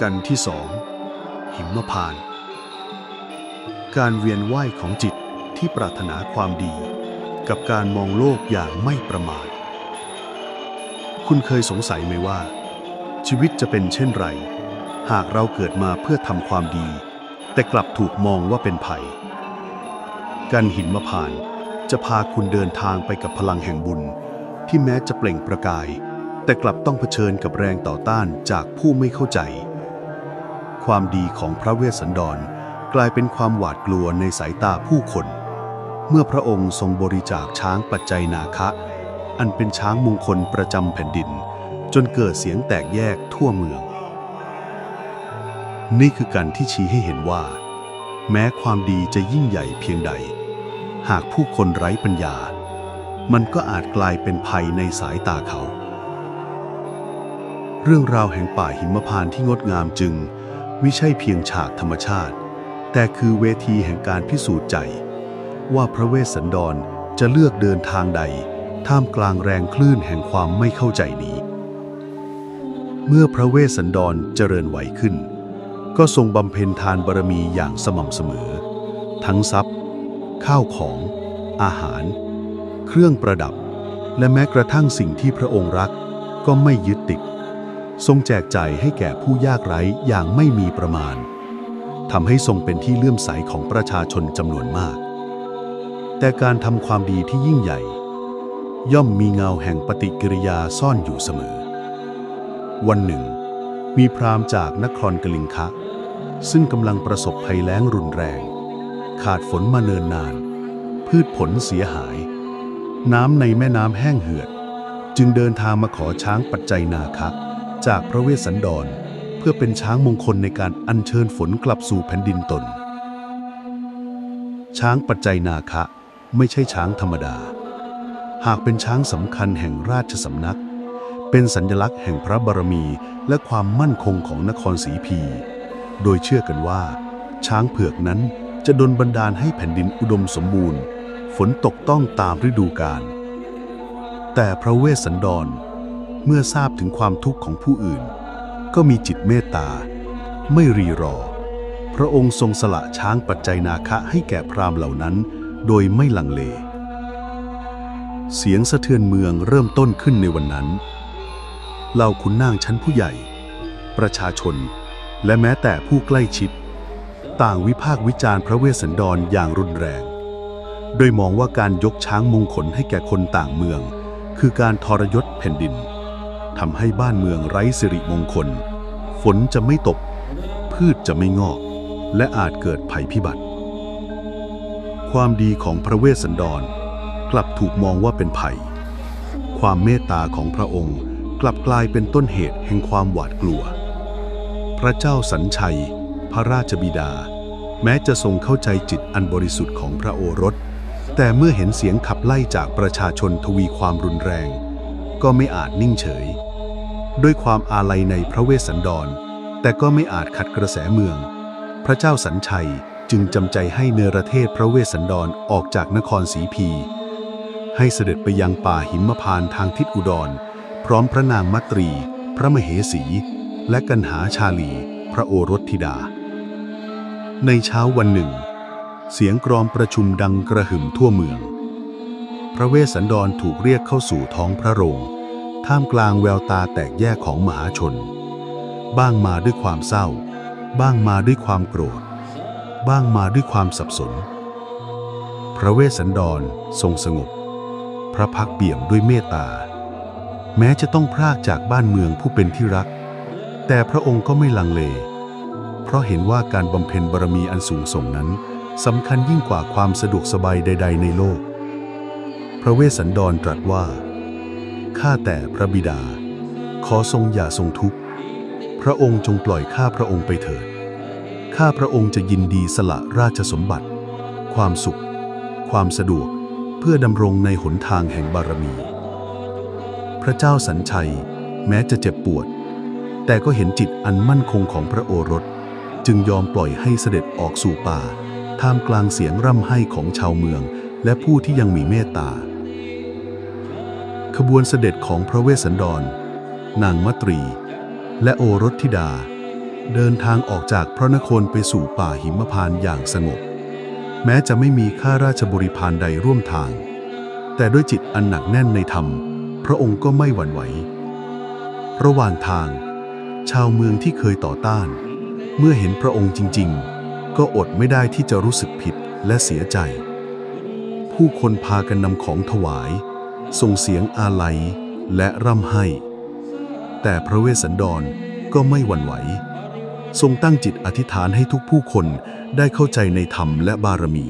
กันที่สองหิมพาน การเวียนว่ายของจิตที่ปรารถนาความดี กับการมองโลกอย่างไม่ประมาท คุณเคยสงสัยไหมว่า ชีวิตจะเป็นเช่นไร หากเราเกิดมาเพื่อทำความดี แต่กลับถูกมองว่าเป็นภัย การหินมะพานจะพาคุณเดินทางไปกับพลังแห่งบุญ ที่แม้จะเปล่งประกาย แต่กลับต้องเผชิญกับแรงต่อต้านจากผู้ไม่เข้าใจ ความดีของพระเวสสันดร กลายเป็นความหวาดกลัวในสายตาผู้คน เมื่อพระองค์ทรงบริจาคช้างปัจจัยนาคะ อันเป็นช้างมงคลประจำแผ่นดิน จนเกิดเสียงแตกแยกทั่วเมือง นี่คือการที่ชี้ให้เห็นว่า แม้ความดีจะยิ่งใหญ่เพียงใด หากผู้คนไร้ปัญญา มันก็อาจกลายเป็นภัยในสายตาเขาเรื่องราวแห่งป่าหิมพานต์ที่งดงามจึง ไม่ใช่เพียงฉากธรรมชาติ แต่คือเวทีแห่งการพิสูจน์ใจ ว่าพระเวสสันดรจะเลือกเดินทางใด ท่ามกลางแรงคลื่นแห่งความไม่เข้าใจนี้ เมื่อพระเวสสันดรเจริญไหวขึ้น ก็ทรงบำเพ็ญทานบารมีอย่างสม่ำเสมอ ทั้งทรัพย์ ข้าวของ อาหาร เครื่องประดับ และแม้กระทั่งสิ่งที่พระองค์รักก็ไม่ยึดติด ทรงแจกจ่ายให้แก่ผู้ยากไร้อย่างไม่มีประมาณทำให้ทรงเป็นที่เลื่อมใสของประชาชนจำนวนมาก แต่การทำความดีที่ยิ่งใหญ่ ย่อมมีเงาแห่งปฏิกิริยาซ่อนอยู่เสมอ วันหนึ่ง มีพราหมณ์จากนครกลิงคะ ซึ่งกำลังประสบภัยแล้งรุนแรง ขาดฝนมาเนินนาน พืชผลเสียหาย น้ำในแม่น้ำแห้งเหือด จึงเดินทางมาขอช้างปัจจัยนาคะ จากพระเวสสันดร เพื่อเป็นช้างมงคลในการอัญเชิญฝนกลับสู่แผ่นดินตน ช้างปัจจัยนาคะไม่ใช่ช้างธรรมดา หากเป็นช้างสำคัญแห่งราชสำนัก เป็นสัญลักษณ์แห่งพระบารมีและความมั่นคงของนครศรีพี โดยเชื่อกันว่า ช้างเผือกนั้นจะดลบันดาลให้แผ่นดินอุดมสมบูรณ์ ฝนตกต้องตามฤดูกาลแต่พระเวสสันดร เมื่อทราบถึงความทุกข์ของผู้อื่น ก็มีจิตเมตตา ไม่รีรอ พระองค์ทรงสละช้างปัจจัยนาคะให้แก่พราหมณ์เหล่านั้น โดยไม่ลังเล เสียงสะเทือนเมืองเริ่มต้นขึ้นในวันนั้นเหล่าขุนนางชั้นผู้ใหญ่ ประชาชน และแม้แต่ผู้ใกล้ชิด ต่างวิพากษ์วิจารณ์พระเวสสันดรอย่างรุนแรง โดยมองว่าการยกช้างมงคลให้แก่คนต่างเมือง คือการทรยศแผ่นดิน ทำให้บ้านเมืองไร้สิริมงคล ฝนจะไม่ตก พืชจะไม่งอก และอาจเกิดภัยพิบัติ ความดีของพระเวสสันดร กลับถูกมองว่าเป็นภัย ความเมตตาของพระองค์กลับกลายเป็นต้นเหตุแห่งความหวาดกลัว พระเจ้าสัญชัย พระราชบิดา แม้จะทรงเข้าใจจิตอันบริสุทธิ์ของพระโอรส แต่เมื่อเห็นเสียงขับไล่จากประชาชนทวีความรุนแรง ก็ไม่อาจนิ่งเฉย ด้วยความอาลัยในพระเวสสันดร แต่ก็ไม่อาจขัดกระแสเมือง พระเจ้าสัญชัยจึงจำใจให้เนรเทศพระเวสสันดรออกจากนครศรีพี ให้เสด็จไปยังป่าหิมพานทางทิศอุดร พร้อมพระนางมัตรี พระมเหสี และกันหาชาลี พระโอรสธิดา ในเช้าวันหนึ่ง เสียงกรอมประชุมดังกระหึ่มทั่วเมือง พระเวสสันดรถูกเรียกเข้าสู่ท้องพระโรง ท่ามกลางแววตาแตกแยกของมหาชน บ้างมาด้วยความเศร้า บ้างมาด้วยความโกรธ บ้างมาด้วยความสับสน พระเวสสันดรทรงสงบ พระพักเบี่ยมด้วยเมตตา แม้จะต้องพรากจากบ้านเมืองผู้เป็นที่รัก แต่พระองค์ก็ไม่ลังเล เพราะเห็นว่าการบำเพ็ญบารมีอันสูงส่งนั้นสำคัญยิ่งกว่าความสะดวกสบายใด ๆ ในโลก ระเวสสันดรตรัสว่า ข้าแต่พระบิดา ขอทรงอย่าทรงทุกข์ พระองค์จงปล่อยข้าพระองค์ไปเถิด ข้าพระองค์จะยินดีสละราชสมบัติ ความสุข ความสะดวก เพื่อดำรงในหนทางแห่งบารมี พระเจ้าสัญชัย แม้จะเจ็บปวด แต่ก็เห็นจิตอันมั่นคงของพระโอรส จึงยอมปล่อยให้เสด็จออกสู่ป่า ท่ามกลางเสียงร่ำไห้ของชาวเมืองและผู้ที่ยังมีเมตตา ขบวนเสด็จของพระเวสสันดร นางมัตรี และโอรสธิดา เดินทางออกจากพระนครไปสู่ป่าหิมพานต์อย่างสงบ แม้จะไม่มีข้าราชบริพารใดร่วมทาง แต่ด้วยจิตอันหนักแน่นในธรรม พระองค์ก็ไม่หวั่นไหว ระหว่างทาง ชาวเมืองที่เคยต่อต้าน เมื่อเห็นพระองค์จริง ๆ ก็อดไม่ได้ที่จะรู้สึกผิดและเสียใจ ผู้คนพากันนำของถวาย ส่งเสียงอาลัยและร่ำไห้ แต่พระเวสสันดรก็ไม่หวั่นไหว ทรงตั้งจิตอธิษฐานให้ทุกผู้คนได้เข้าใจในธรรมและบารมี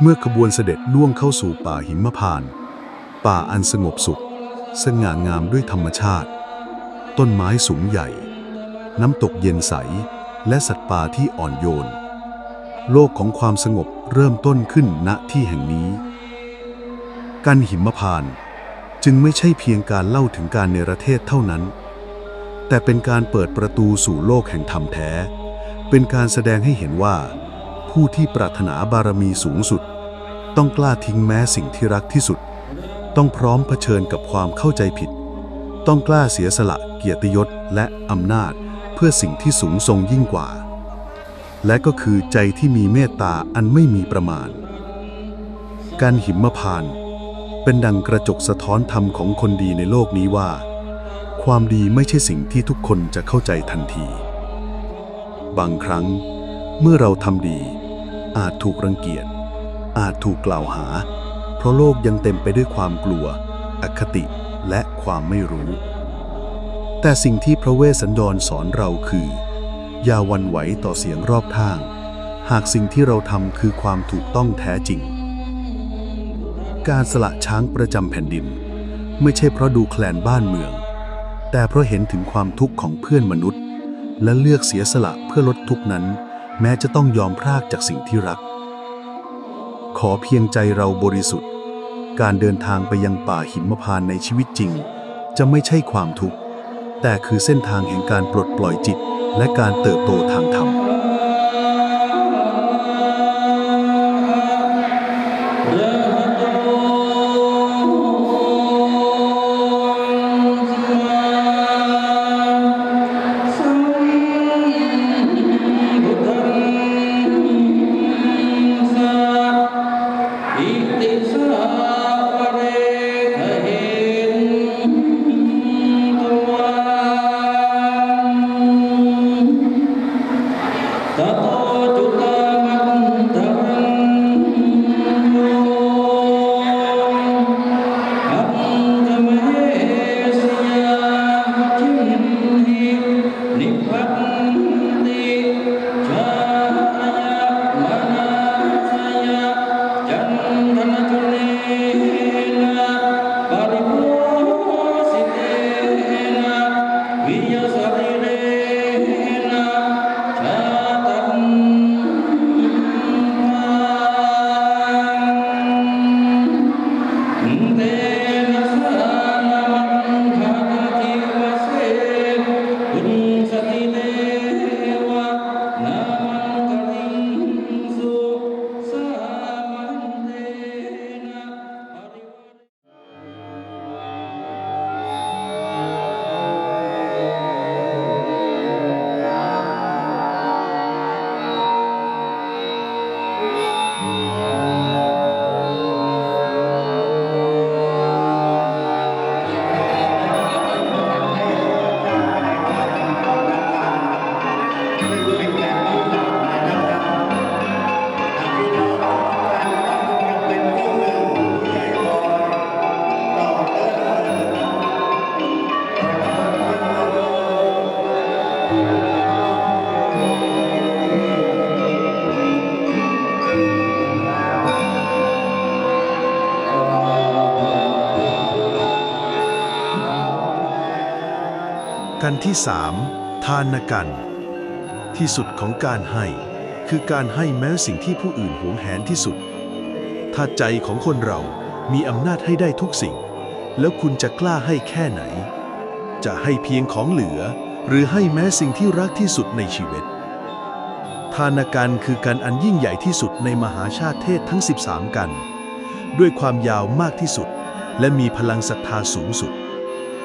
เมื่อขบวนเสด็จล่วงเข้าสู่ป่าหิมพานต์ป่าอันสงบสุข สง่างามด้วยธรรมชาติ ต้นไม้สูงใหญ่ น้ำตกเย็นใส และสัตว์ป่าที่อ่อนโยน โลกของความสงบเริ่มต้นขึ้นณที่แห่งนี้ การหิมพานต์จึงไม่ใช่เพียงการเล่าถึงการเนรเทศเท่านั้น แต่เป็นการเปิดประตูสู่โลกแห่งธรรมแท้ เป็นการแสดงให้เห็นว่า ผู้ที่ปรารถนาบารมีสูงสุด ต้องกล้าทิ้งแม้สิ่งที่รักที่สุด ต้องพร้อมเผชิญกับความเข้าใจผิด ต้องกล้าเสียสละเกียรติยศและอำนาจเพื่อสิ่งที่สูงทรงยิ่งกว่า และก็คือใจที่มีเมตตาอันไม่มีประมาณ การหิมพานต์ เป็นดังกระจกสะท้อนธรรมของคนดีในโลกนี้ว่า ความดีไม่ใช่สิ่งที่ทุกคนจะเข้าใจทันที บางครั้ง เมื่อเราทำดี อาจถูกรังเกียจ อาจถูกกล่าวหา เพราะโลกยังเต็มไปด้วยความกลัว อคติและความไม่รู้ แต่สิ่งที่พระเวสสันดรสอนเราคือ อย่าวันไหวต่อเสียงรอบข้าง หากสิ่งที่เราทำคือความถูกต้องแท้จริง การสละช้างประจำแผ่นดิน ไม่ใช่เพราะดูแคลนบ้านเมือง แต่เพราะเห็นถึงความทุกข์ของเพื่อนมนุษย์ และเลือกเสียสละเพื่อลดทุกข์นั้น แม้จะต้องยอมพรากจากสิ่งที่รัก ขอเพียงใจเราบริสุทธิ์ การเดินทางไปยังป่าหิมพานในชีวิตจริง จะไม่ใช่ความทุกข์ แต่คือเส้นทางแห่งการปลดปล่อยจิต และการเติบโตทางธรรม ที่สามทานกัน ที่สุดของการให้ คือการให้แม้สิ่งที่ผู้อื่นหวงแหนที่สุด ถ้าใจของคนเรามีอำนาจให้ได้ทุกสิ่ง แล้วคุณจะกล้าให้แค่ไหน จะให้เพียงของเหลือ หรือให้แม้สิ่งที่รักที่สุดในชีวิต ทานกันคือการอันยิ่งใหญ่ที่สุดในมหาชาติเทศทั้ง 13 กัน ด้วยความยาวมากที่สุด และมีพลังศรัทธาสูงสุด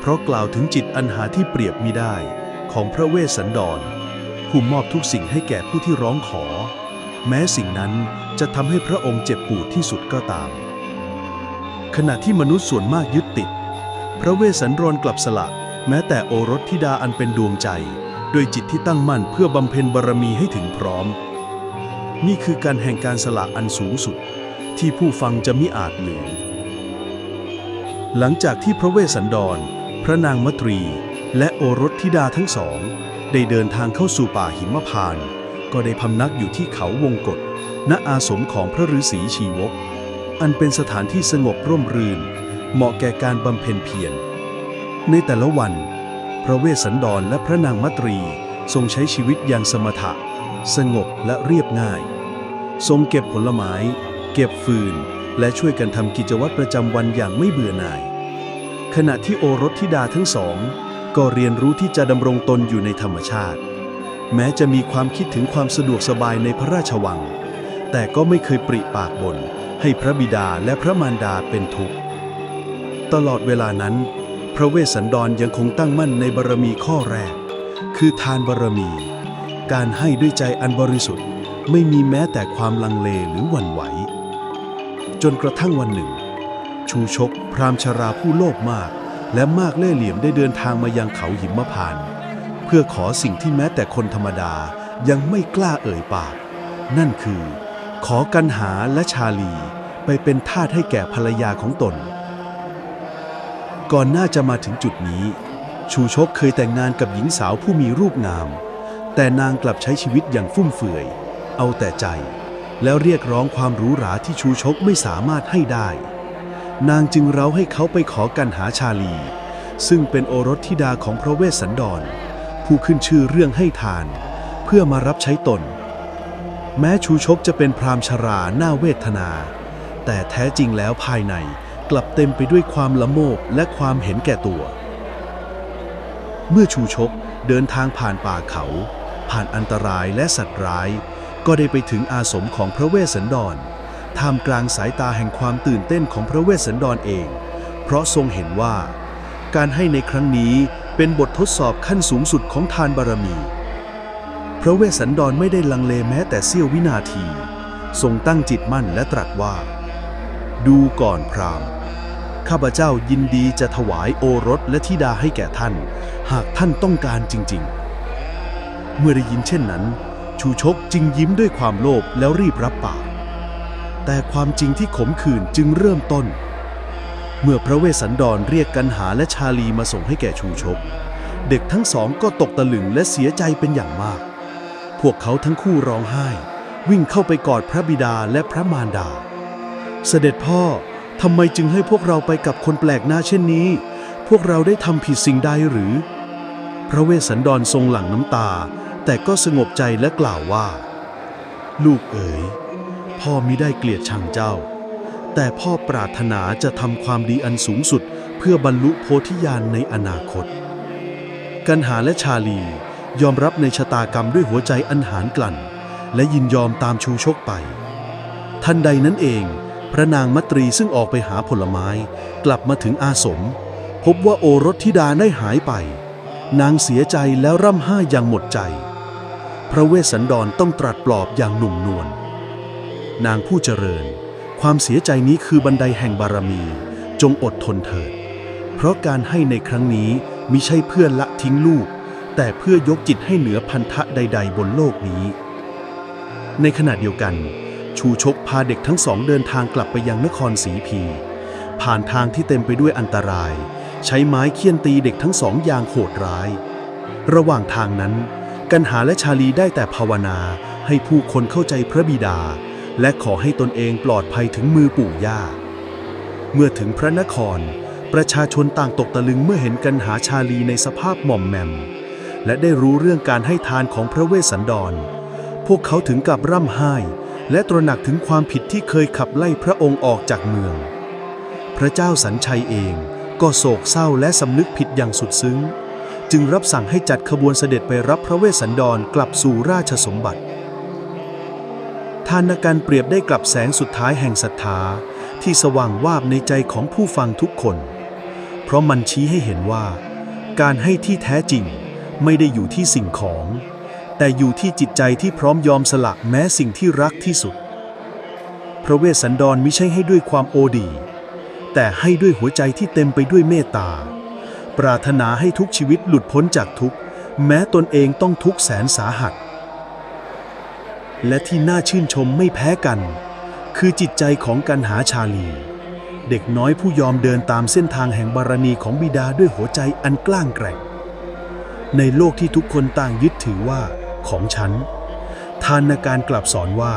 เพราะกล่าวถึงจิตอันหาที่เปรียบมิได้ ของพระเวสสันดร ผู้มอบทุกสิ่งให้แก่ผู้ที่ร้องขอ แม้สิ่งนั้นจะทำให้พระองค์เจ็บปวดที่สุดก็ตาม ขณะที่มนุษย์ส่วนมากยึดติด พระเวสสันดรกลับสละ แม้แต่โอรสธิดาอันเป็นดวงใจโดยจิตที่ตั้งมั่นเพื่อบำเพ็ญบารมีให้ถึงพร้อม นี่คือการแห่งการสละอันสูงสุด ที่ผู้ฟังจะมิอาจลืมหลังจากที่พระเวสสันดร พระนางมัตรีและโอรสธิดาทั้งสอง ได้เดินทางเข้าสู่ป่าหิมพานต์ก็ได้พำนักอยู่ที่เขาวงกฏณอาสมของพระฤาษีชีวก อันเป็นสถานที่สงบร่มรื่น เหมาะแก่การบำเพ็ญเพียร ในแต่ละวัน พระเวสสันดรและพระนางมัตรีทรงใช้ชีวิตอย่างสมถะ สงบและเรียบง่าย ทรงเก็บผลไม้ เก็บฟืน และช่วยกันทำกิจวัตรประจำวันอย่างไม่เบื่อหน่าย ขณะที่โอรสธิดาทั้งสอง ก็เรียนรู้ที่จะดำรงตนอยู่ในธรรมชาติ แม้จะมีความคิดถึงความสะดวกสบายในพระราชวัง แต่ก็ไม่เคยปริปากบ่นให้พระบิดาและพระมารดาเป็นทุกข์ ตลอดเวลานั้น พระเวสสันดรยังคงตั้งมั่นในบารมีข้อแรก คือทานบารมี การให้ด้วยใจอันบริสุทธิ์ ไม่มีแม้แต่ความลังเลหรือหวั่นไหว จนกระทั่งวันหนึ่ง ชูชก พรามชราผู้โลภมาก และมากเล่ห์เหลี่ยมได้เดินทางมายังเขาหิมพานต์เพื่อขอสิ่งที่แม้แต่คนธรรมดายังไม่กล้าเอ่ยปาก นั่นคือ ขอกันหาและชาลีไปเป็นทาสให้แก่ภรรยาของตน ก่อนหน้าจะมาถึงจุดนี้ ชูชกเคยแต่งงานกับหญิงสาวผู้มีรูปงาม แต่นางกลับใช้ชีวิตอย่างฟุ่มเฟือย เอาแต่ใจ แล้วเรียกร้องความหรูหราที่ชูชกไม่สามารถให้ได้ นางจึงเร้าให้เขาไปขอกันหาชาลี ซึ่งเป็นโอรสธิดาของพระเวสสันดร ผู้ขึ้นชื่อเรื่องให้ทาน เพื่อมารับใช้ตน แม้ชูชกจะเป็นพรามชราหน้าเวทนา แต่แท้จริงแล้วภายในกลับเต็มไปด้วยความละโมบและความเห็นแก่ตัว เมื่อชูชกเดินทางผ่านป่าเขา ผ่านอันตรายและสัตว์ร้าย ก็ได้ไปถึงอาสมของพระเวสสันดร ท่ามกลางสายตาแห่งความตื่นเต้นของพระเวสสันดรเอง เพราะทรงเห็นว่า การให้ในครั้งนี้เป็นบททดสอบขั้นสูงสุดของทานบารมี พระเวสสันดรไม่ได้ลังเลแม้แต่เสี้ยววินาที ทรงตั้งจิตมั่นและตรัสว่า ดูก่อนพราหมณ์ข้าพเจ้ายินดีจะถวายโอรสและธิดาให้แก่ท่าน หากท่านต้องการจริง ๆ เมื่อได้ยินเช่นนั้น ชูชกจึงยิ้มด้วยความโลภแล้วรีบรับปาก แต่ความจริงที่ขมขื่นจึงเริ่มต้น เมื่อพระเวสสันดรเรียกกันหาและชาลีมาส่งให้แก่ชูชก เด็กทั้งสองก็ตกตะลึงและเสียใจเป็นอย่างมาก พวกเขาทั้งคู่ร้องไห้ วิ่งเข้าไปกอดพระบิดาและพระมารดา เสด็จพ่อทำไมจึงให้พวกเราไปกับคนแปลกหน้าเช่นนี้ พวกเราได้ทำผิดสิ่งใดหรือ พระเวสสันดรทรงหลั่งน้ำตา แต่ก็สงบใจและกล่าวว่า ลูกเอ๋ย พ่อมิได้เกลียดชังเจ้า แต่พ่อปรารถนาจะทำความดีอันสูงสุด เพื่อบรรลุโพธิญาณในอนาคต กันหาและชาลี ยอมรับในชะตากรรมด้วยหัวใจอันหานกลั่น และยินยอมตามชูชกไป ทันใดนั้นเอง พระนางมัตรีซึ่งออกไปหาผลไม้ กลับมาถึงอาสม พบว่าโอรสธิดาได้หายไป นางเสียใจแล้วร่ำไห้อย่างหมดใจ พระเวสสันดรต้องตรัสปลอบอย่างหนุ่มนวล นางผู้เจริญ ความเสียใจนี้คือบันไดแห่งบารมี จงอดทนเถิด เพราะการให้ในครั้งนี้มิใช่เพื่อละทิ้งลูก แต่เพื่อยกจิตให้เหนือพันธะใด ๆ บนโลกนี้ ในขณะเดียวกัน ชูชกพาเด็กทั้งสองเดินทางกลับไปยังนครศรีพีผ่านทางที่เต็มไปด้วยอันตราย ใช้ไม้เคี่ยนตีเด็กทั้งสองอย่างโหดร้าย ระหว่างทางนั้น กันหาและชาลีได้แต่ภาวนาให้ผู้คนเข้าใจพระบิดา และขอให้ตนเองปลอดภัยถึงมือปู่ย่า เมื่อถึงพระนคร ประชาชนต่างตกตะลึงเมื่อเห็นกันหาชาลีในสภาพหม่อมแมม และได้รู้เรื่องการให้ทานของพระเวสสันดร พวกเขาถึงกับร่ำไห้ และตระหนักถึงความผิดที่เคยขับไล่พระองค์ออกจากเมือง พระเจ้าสัญชัยเองก็โศกเศร้าและสำนึกผิดอย่างสุดซึ้ง จึงรับสั่งให้จัดขบวนเสด็จไปรับพระเวสสันดรกลับสู่ราชสมบัติ ทานการเปรียบได้กลับแสงสุดท้ายแห่งศรัทธาที่สว่างวาบในใจของผู้ฟังทุกคน เพราะมันชี้ให้เห็นว่า การให้ที่แท้จริงไม่ได้อยู่ที่สิ่งของ แต่อยู่ที่จิตใจที่พร้อมยอมสละแม้สิ่งที่รักที่สุด พระเวสสันดรมิใช่ให้ด้วยความโอดี แต่ให้ด้วยหัวใจที่เต็มไปด้วยเมตตา ปรารถนาให้ทุกชีวิตหลุดพ้นจากทุกข์แม้ตนเองต้องทุกข์แสนสาหัส และที่น่าชื่นชมไม่แพ้กัน คือจิตใจของกันหาชาลี เด็กน้อยผู้ยอมเดินตามเส้นทางแห่งบารมีของบิดาด้วยหัวใจอันกล้างแกร่ง ในโลกที่ทุกคนต่างยึดถือว่า ของฉันทานการกลับสอนว่า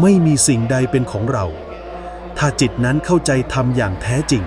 ไม่มีสิ่งใดเป็นของเรา ถ้าจิตนั้นเข้าใจธรรมอย่างแท้จริง